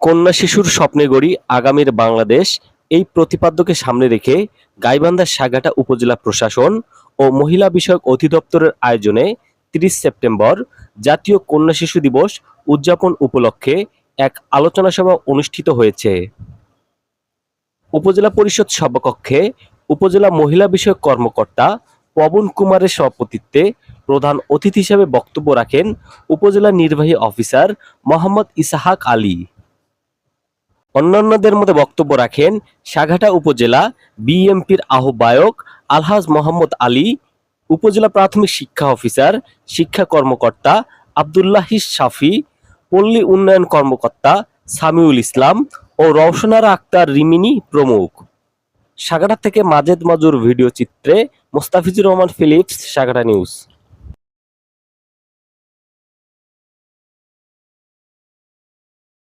কন্যা শিশুর স্বপ্নে গড়ি আগামীর বাংলাদেশ এই প্রতিপাদ্যকে সামনে রেখে গাইবান্ধার সাগাটা উপজেলা প্রশাসন ও মহিলা বিষয়ক অধিদপ্তরের আয়োজনে তিরিশ সেপ্টেম্বর জাতীয় কন্যা শিশু দিবস উদযাপন উপলক্ষে এক আলোচনা সভা অনুষ্ঠিত হয়েছে। উপজেলা পরিষদ সভাকক্ষে উপজেলা মহিলা বিষয়ক কর্মকর্তা পবন কুমারের সভাপতিত্বে প্রধান অতিথি হিসেবে বক্তব্য রাখেন উপজেলা নির্বাহী অফিসার মোহাম্মদ ইসাহাক আলী। অন্যান্যদের মধ্যে বক্তব্য রাখেন সাঘাটা উপজেলা বিএমপির আহ্বায়ক আলহাজ মোহাম্মদ আলী, উপজেলা প্রাথমিক শিক্ষা অফিসার, শিক্ষা কর্মকর্তা আবদুল্লাহিস শাফি, পল্লী উন্নয়ন কর্মকর্তা সামিউল ইসলাম ও রওশনারা আক্তার রিমিনি প্রমুখ। সাগাটা থেকে মাজেদ মাজুর ভিডিও চিত্রে মোস্তাফিজুর রহমান ফিলিপস সাগাটা নিউজ।